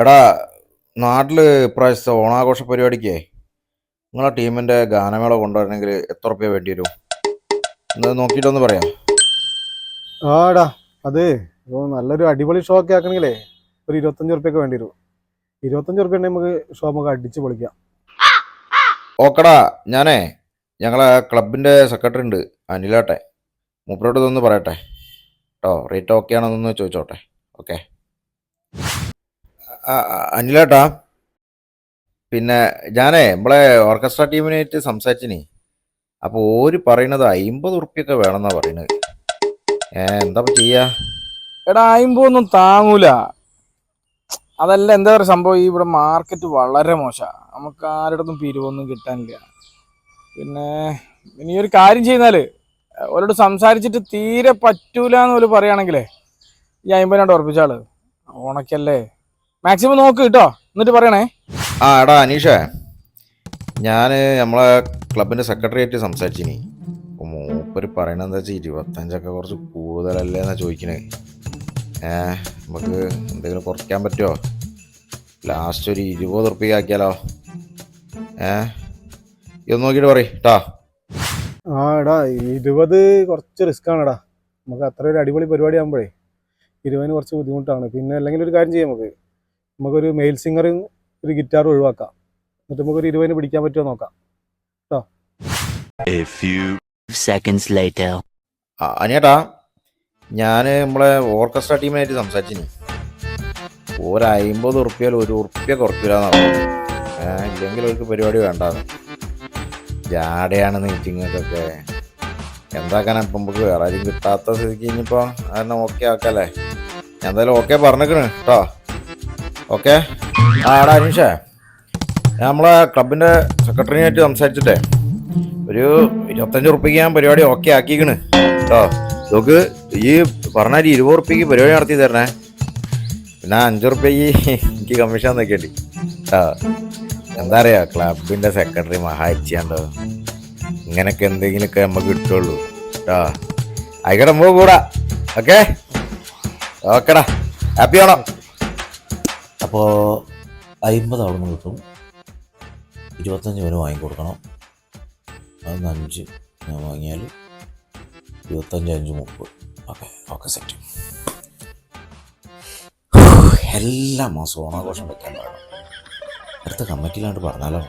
എടാ നാട്ടിൽ ഇപ്രാവശ്യത്തെ ഓണാഘോഷ പരിപാടിക്കേ നിങ്ങളെ ടീമിന്റെ ഗാനമേള കൊണ്ടുവരണമെങ്കിൽ എത്ര റുപ്യ വേണ്ടി വരും? എന്നത് നോക്കിയിട്ടൊന്ന് പറയാം. ആടാ അത് നല്ലൊരു അടിപൊളി ഷോ ഒക്കെ ആക്കണമെങ്കിലേ ഒരു ഇരുപത്തഞ്ച് റുപ്യൊക്കെ വേണ്ടി വരും. ഇരുപത്തഞ്ച് റുപ്യ ഉണ്ടെങ്കിൽ നമുക്ക് ഷോ നമുക്ക് അടിച്ച് പൊളിക്കാം. ഓക്കടാ ഞാനേ ഞങ്ങളെ ക്ലബിന്റെ സെക്രട്ടറി ഉണ്ട് അനിലാട്ടെ. മൂപ്പരോട് ഇതൊന്ന് പറയട്ടെ. കേട്ടോ റേറ്റ് ഓക്കെ ആണെന്നൊന്ന് ചോദിച്ചോട്ടെ. ഓക്കെ. അനിലേട്ടാ. പിന്നെ ഞാനേ നമ്മളെ ഓർക്കസ്ട്ര ടീമിനായിട്ട് സംസാരിച്ചിനി. അപ്പോൾ ഓര് പറയണത് അമ്പത് ഉറുപ്പ്യൊക്കെ വേണമെന്നാ പറയണത്. ഏ എന്താ ചെയ്യാ? എടാ അയിമ്പൊന്നും താങ്ങൂല. അതല്ല എന്താ പറയുക സംഭവം? ഈ ഇവിടെ മാർക്കറ്റ് വളരെ മോശമാണ് നമുക്ക് ആരുടെടുത്തും പിരിവൊന്നും കിട്ടാനില്ല. പിന്നെ ഇനി ഒരു കാര്യം ചെയ്യുന്നാൽ അവരോട് സംസാരിച്ചിട്ട് തീരെ പറ്റൂല എന്ന് പോലും പറയുകയാണെങ്കിലേ ഈ അമ്പതിനാണ്ട് ഉറപ്പിച്ചാൾ. ഓണക്കല്ലേ മാക്സിമം നോക്ക് കേട്ടോ. എന്നിട്ട് പറയണേ. ആ എടാ അനീഷേ. ഞാൻ നമ്മളെ ക്ലബിന്റെ സെക്രട്ടറി ആയിട്ട് സംസാരിച്ചിനി. അപ്പോൾ മൂപ്പര് പറയണത് എന്താ വെച്ചാൽ ഇരുപത്തഞ്ചൊക്കെ കുറച്ച് കൂടുതലല്ലേ എന്നാ ചോദിക്കണേ. ഏ നമുക്ക് എന്തെങ്കിലും കുറയ്ക്കാൻ പറ്റുമോ ലാസ്റ്റ് ഒരു ഇരുപത് ഉറുപ്പിക ആക്കിയാലോ? ഏ ഇത് നോക്കിയിട്ട് പറയും കേട്ടോ ആ എടാ ഇരുപത് കുറച്ച് റിസ്ക് ആണെടാ നമുക്ക് അത്ര ഒരു അടിപൊളി പരിപാടി ആകുമ്പോഴേ ഇരുപതിന് കുറച്ച് ബുദ്ധിമുട്ടാണ്. പിന്നെ അല്ലെങ്കിൽ ഒരു കാര്യം ചെയ്യാം നമുക്ക്. നമുക്കൊരു മെയിൽ സിംഗറും ഒരു ഗിറ്റാറും ഒഴിവാക്കാം. എന്നിട്ട് നമുക്കൊരു ഇരുപതിന് പിടിക്കാൻ പറ്റുമോ നോക്കാം. അനിയേട്ടാ ഞാൻ നമ്മളെ ഓർക്കസ്ട്ര ടീമിനായിട്ട് സംസാരിച്ചിന്. ഒരു അമ്പത് ഉറുപ്പ്യാൽ ഒരു ഉറുപ്പ്യ കുറയ്ക്കില്ലാന്ന് പറഞ്ഞു. ഇല്ലെങ്കിൽ അവർക്ക് പരിപാടി വേണ്ടാന്ന്. ജാടയാണ് മീറ്റിങ്ങൊക്കെ എന്താക്കാനാ ഇപ്പം നമുക്ക് വേറെ ആരും കിട്ടാത്ത സ്ഥിതിക്ക് ഇനിയിപ്പോൾ അതെന്നെ ഓക്കെ ആക്കല്ലേ? എന്തായാലും ഓക്കെ പറഞ്ഞേക്കണ് കേട്ടോ ഓക്കെ. ആ എടാ അനീഷേ നമ്മളെ ക്ലബിന്റെ സെക്രട്ടറിയായിട്ട് സംസാരിച്ചിട്ടേ. ഒരു ഇരുപത്തഞ്ച് ഉറുപ്പിക്ക് ഞാൻ പരിപാടി ഓക്കെ ആക്കിക്കണ്. കേട്ടോ നോക്ക് ഈ പറഞ്ഞാൽ ഇരുപത് ഉറുപ്പിക്ക് പരിപാടി നടത്തി തരണേ. പിന്നെ അഞ്ച് ഉറുപ്പിക്ക് എനിക്ക് കമ്മീഷൻ നിൽക്കേണ്ടി കേട്ടോ എന്താ പറയുക ക്ലബിന്റെ സെക്രട്ടറി മഹാച്ചിയാണ്ടോ ഇങ്ങനൊക്കെ എന്തെങ്കിലുമൊക്കെ നമുക്ക് കിട്ടുള്ളൂ. കേട്ടോ ആയിക്കോട്ടെ നമുക്ക് കൂടാ. ഓക്കെ? ഓക്കെടാ. ഹാപ്പി ആണോ അപ്പോൾ അമ്പത് അവിടെ നിന്ന് കിട്ടും. ഇരുപത്തഞ്ച് വരെ വാങ്ങിക്കൊടുക്കണം. അതൊന്ന് അഞ്ച് ഞാൻ വാങ്ങിയാൽ ഇരുപത്തഞ്ച് അഞ്ച് മുപ്പത്. ഓക്കെ ഓക്കെ സെറ്റ് എല്ലാ മാസവും ഓണാഘോഷം വെക്കാൻ പാടും. അടുത്ത കമ്മിറ്റിയിലാണ്ട് പറഞ്ഞാലോ?